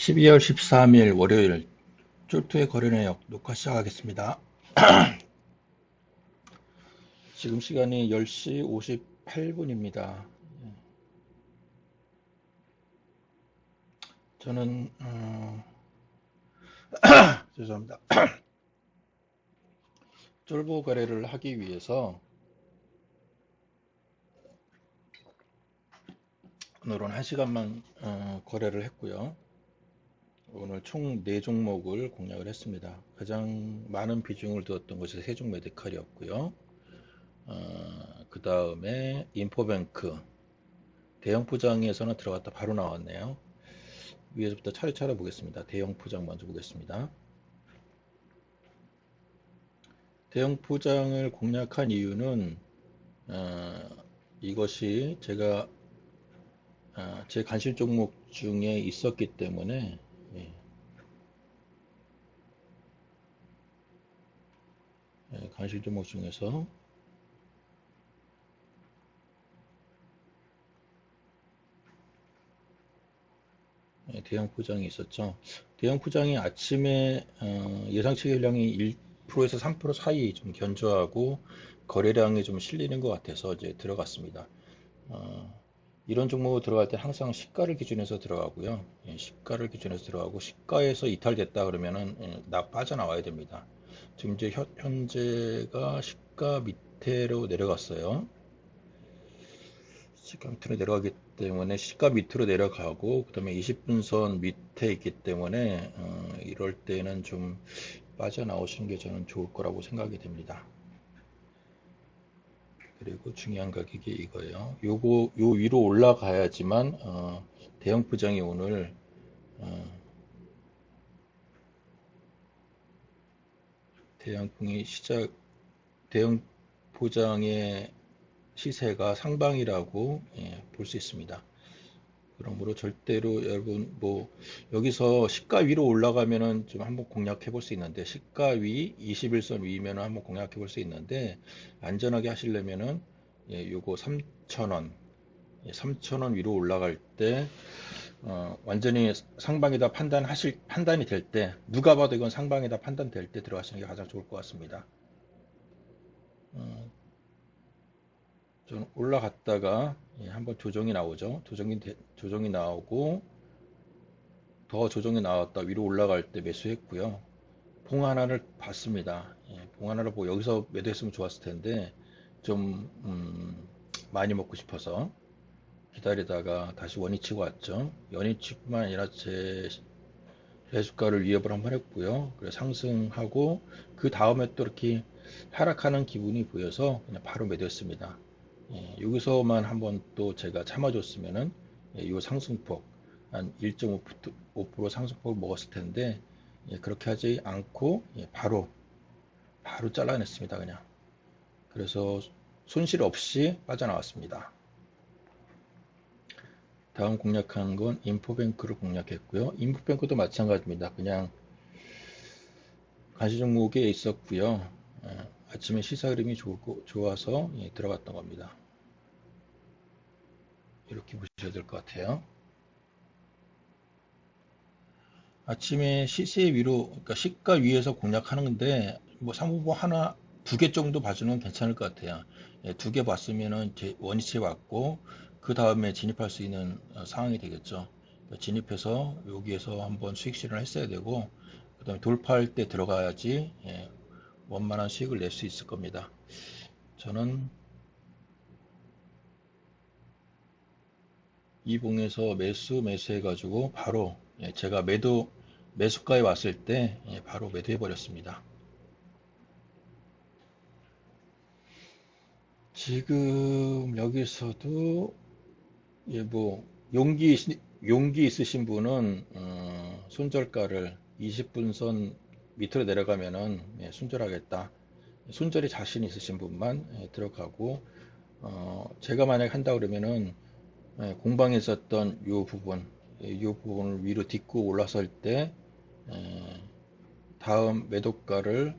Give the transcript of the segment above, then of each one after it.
12월 13일 월요일 쫄투의 거래 내역 녹화 시작하겠습니다. 지금 시간이 10시 58분입니다. 저는 어... 죄송합니다. 쫄보 거래를 하기 위해서 오늘은 1시간만 어, 거래를 했고요. 오늘 총 4종목을 공략을 했습니다. 가장 많은 비중을 두었던 것이 세종 메디칼이었고요. 어, 그 다음에 인포뱅크 대형 포장에서는 들어갔다 바로 나왔네요. 위에서부터 차례차례 보겠습니다. 대형 포장 먼저 보겠습니다. 대형 포장을 공략한 이유는 어, 이것이 제가 어, 제 관심 종목 중에 있었기 때문에 예. 예, 관심 종목 중에서 예, 대형 포장이 있었죠. 대형 포장이 아침에 어, 예상치 계량이 1%에서 3% 사이 좀 견조하고 거래량이 좀 실리는 것 같아서 이제 들어갔습니다. 어, 이런 종목으로 들어갈 때 항상 시가를 기준해서 들어가고요. 예, 시가를 기준해서 들어가고 시가에서 이탈됐다 그러면은 예, 나 빠져나와야 됩니다. 지금 이제 현, 재가 시가 밑으로 내려갔어요. 시가 밑으로 내려가기 때문에 시가 밑으로 내려가고 그 다음에 20분선 밑에 있기 때문에 어, 이럴 때는 좀 빠져나오시는 게 저는 좋을 거라고 생각이 됩니다. 그리고 중요한 가격이 이거예요. 요거 요 위로 올라가야지만 어, 대형 포장이 오늘 어, 대형풍이 시작 대형 포장의 시세가 상방이라고 예, 볼 수 있습니다. 그러므로 절대로 여러분 뭐 여기서 시가 위로 올라가면은 좀 한번 공략해 볼 수 있는데 시가 위 21선 위면은 한번 공략해 볼 수 있는데 안전하게 하시려면은 예, 요거 3,000원 예, 3,000원 위로 올라갈 때 어, 완전히 상방이다 판단하실 판단이 될 때 누가 봐도 이건 상방이다 판단될 때 들어가시는 게 가장 좋을 것 같습니다. 어, 좀 올라갔다가 예, 한번 조정이 나오죠. 조정이 조정이 나오고 더 조정이 나왔다 위로 올라갈 때 매수했고요. 봉 하나를 봤습니다. 예, 봉 하나를 보고 여기서 매도했으면 좋았을 텐데 좀 음, 많이 먹고 싶어서 기다리다가 다시 원위치고 왔죠. 원위치뿐만 아니라 제 매수가를 위협을 한번 했고요. 그래 상승하고 그 다음에 또 이렇게 하락하는 기분이 보여서 그냥 바로 매도했습니다. 예, 여기서만 한번 또 제가 참아줬으면은 예, 이 상승폭 한 1.5% 상승폭을 먹었을 텐데 예, 그렇게 하지 않고 예, 바로 바로 잘라냈습니다 그냥. 그래서 손실 없이 빠져나왔습니다. 다음 공략한 건 인포뱅크를 공략했고요. 인포뱅크도 마찬가지입니다. 그냥 가시 종목에 있었고요. 예, 아침에 시사 흐름이 좋고, 좋아서 예, 들어갔던 겁니다 이렇게 보셔야 될 것 같아요. 아침에 시세 위로, 그러니까 시가 위에서 공략하는 건데, 뭐 상부보 하나, 두 개 정도 봐주는 괜찮을 것 같아요. 예, 두개 봤으면은 원위치 왔고, 그 다음에 진입할 수 있는 어, 상황이 되겠죠. 그러니까 진입해서 여기에서 한번 수익 실현을 했어야 되고, 그 다음에 돌파할 때 들어가야지, 예, 원만한 수익을 낼 수 있을 겁니다. 저는 이 봉에서 매수 매수해 가지고 바로 예, 제가 매도 매수가에 왔을 때 예, 바로 매도해 버렸습니다. 지금 여기서도 예, 뭐 용기 용기 있으신 분은 어, 손절가를 20분 선 밑으로 내려가면은 예, 순절하겠다. 손절이 자신 있으신 분만 예, 들어가고 어, 제가 만약 한다 그러면은 예, 공방에 있었던 이 부분 이 부분을 위로 딛고 올라설 때 예, 다음 매도가를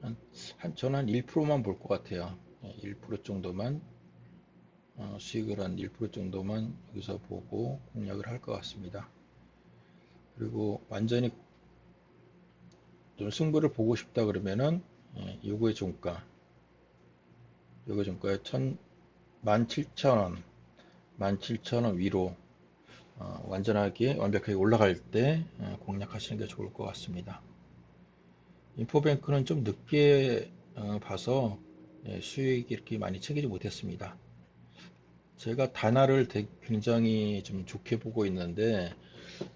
한, 한 저는 한 1%만 볼 것 같아요. 1% 예, 정도만 어, 수익을 한 1% 정도만 여기서 보고 공략을 할 것 같습니다. 그리고 완전히 좀 승부를 보고 싶다 그러면은 예, 요거의 종가. 요거 종가에 17,000원 17,000원 위로 어, 완전하게 완벽하게 올라갈 때 어, 공략하시는 게 좋을 것 같습니다. 인포뱅크는 좀 늦게 어, 봐서 예, 수익이 이렇게 많이 챙기지 못했습니다. 제가 단화를 되- 굉장히 좀 좋게 보고 있는데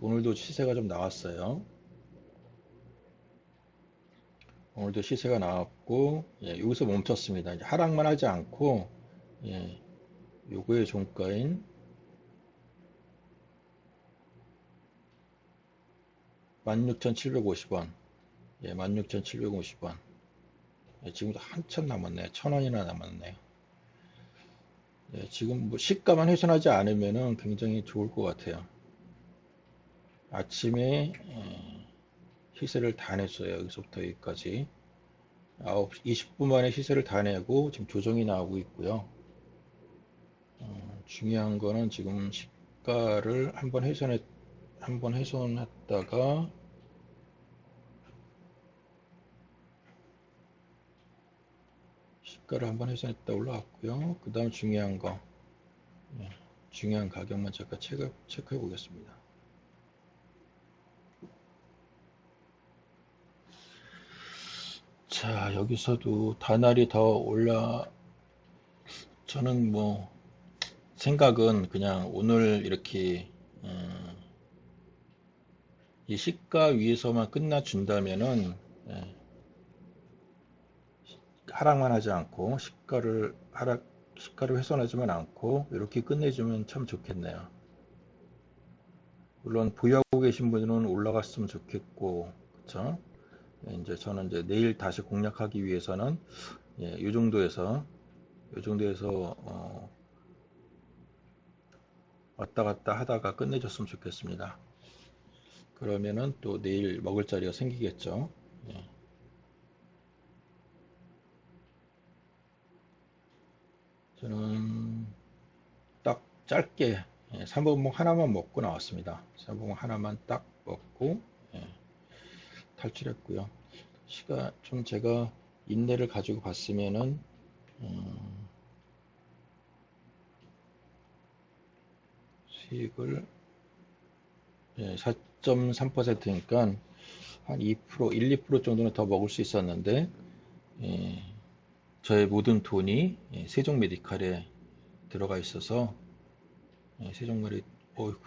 오늘도 시세가 좀 나왔어요. 오늘도 시세가 나왔고 예, 여기서 멈췄습니다. 하락만 하지 않고 예, 요거의 종가인 16,750원 예, 16,750원 예, 지금도 한참 남았네요. 천 원이나 남았네요. 예, 지금 뭐 시가만 훼손하지 않으면은 굉장히 좋을 것 같아요. 아침에 예, 시세를 다 냈어요. 여기서부터 여기까지. 9, 20분 만에 시세를 다 내고 지금 조정이 나오고 있고요. 어, 중요한 거는 지금 시가를 한번 훼손했, 한번 훼손했다가 시가를 한번 훼손했다 올라왔고요. 그 다음 중요한 거, 예, 중요한 가격만 잠깐 체크, 체크해 보겠습니다. 자, 여기서도 다날이 더 올라, 저는 뭐, 생각은 그냥 오늘 이렇게, 음, 이 시가 위에서만 끝나준다면은, 예, 하락만 하지 않고, 시가를, 하락, 시가를 훼손하지만 않고, 이렇게 끝내주면 참 좋겠네요. 물론, 보유하고 계신 분들은 올라갔으면 좋겠고, 그쵸? 예, 이제 저는 이제 내일 다시 공략하기 위해서는 예, 이 정도에서 이 정도에서 어, 왔다 갔다 하다가 끝내줬으면 좋겠습니다. 그러면은 또 내일 먹을 자리가 생기겠죠. 예. 저는 딱 짧게 예, 3번봉 하나만 먹고 나왔습니다. 3번봉 하나만 딱 먹고 예. 탈출했고요. 시가 좀 제가 인내를 가지고 봤으면은 음, 수익을 예, 4.3%니까 한 2%, 1, 2% 정도는 더 먹을 수 있었는데 예, 저의 모든 돈이 예, 세종 메디칼에 들어가 있어서 예, 세종 메디 어이구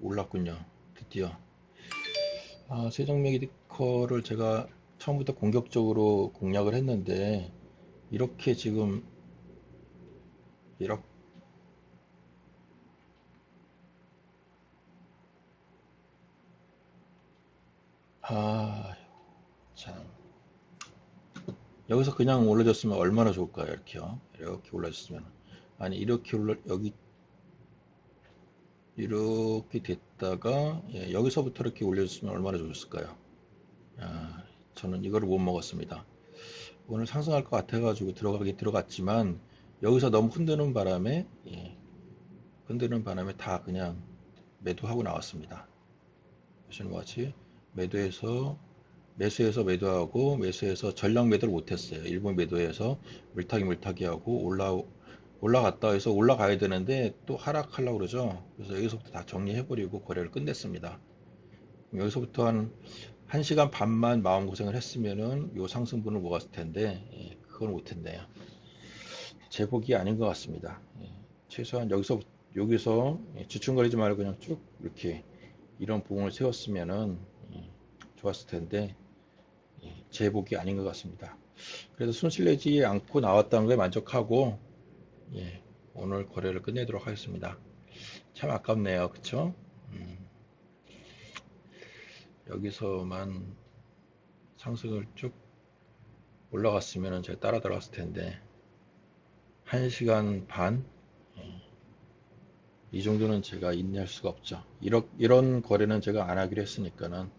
올랐군요. 드디어 아, 세종 메디컬을 제가 처음부터 공격적으로 공략을 했는데 이렇게 지금 이렇게 아, 참 여기서 그냥 올라줬으면 얼마나 좋을까요? 이렇게요. 이렇게 올라줬으면 아니 이렇게 올라 여기 이렇게 됐다가 예, 여기서부터 이렇게 올려줬으면 얼마나 좋았을까요? 아, 저는 이거를 못 먹었습니다. 오늘 상승할 것 같아가지고 들어가기 들어갔지만 여기서 너무 흔드는 바람에 예, 흔드는 바람에 다 그냥 매도하고 나왔습니다. 보시는 것 같이 매도해서 매수해서 매도하고 매수해서 전량 매도를 못했어요. 일본 매도해서 물타기 물타기 하고 올라 올라갔다 해서 올라가야 되는데 또 하락하려고 그러죠. 그래서 여기서부터 다 정리해버리고 거래를 끝냈습니다. 여기서부터 한 1시간 반만 마음고생을 했으면은 요 상승분을 먹었을 텐데 예, 그걸 못했네요. 제복이 아닌 것 같습니다. 예, 최소한 여기서 여기서 예, 주춤거리지 말고 그냥 쭉 이렇게 이런 부분을 세웠으면은 예, 좋았을 텐데 예, 제복이 아닌 것 같습니다. 그래서 손실내지 않고 나왔다는 거에 만족하고 예, 오늘 거래를 끝내도록 하겠습니다. 참 아깝네요. 그쵸? 음, 여기서만 상승을 쭉 올라갔으면 제가 따라 들어갔을 텐데 1시간 반? 예, 이 정도는 제가 인내할 수가 없죠. 이런, 이런 거래는 제가 안 하기로 했으니까는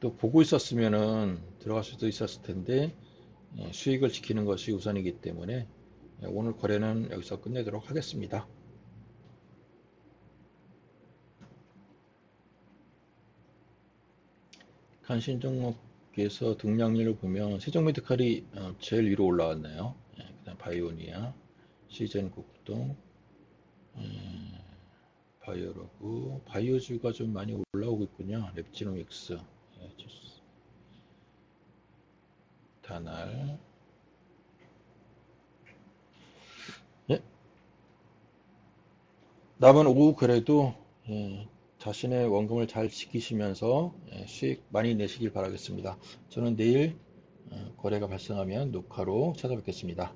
또 보고 있었으면은 들어갈 수도 있었을 텐데 예, 수익을 지키는 것이 우선이기 때문에 예, 오늘 거래는 여기서 끝내도록 하겠습니다. 관심 종목에서 등락률을 보면 세종메디칼이 어, 제일 위로 올라왔네요. 예, 그다음 바이오니아, 시젠 국동, 예, 바이오로그, 바이오주가 좀 많이 올라오고 있군요. 랩지노믹스, 다날, 예. 남은 오후 그래도 예, 자신의 원금을 잘 지키시면서 예, 수익 많이 내시길 바라겠습니다. 저는 내일 어, 거래가 발생하면 녹화로 찾아뵙겠습니다.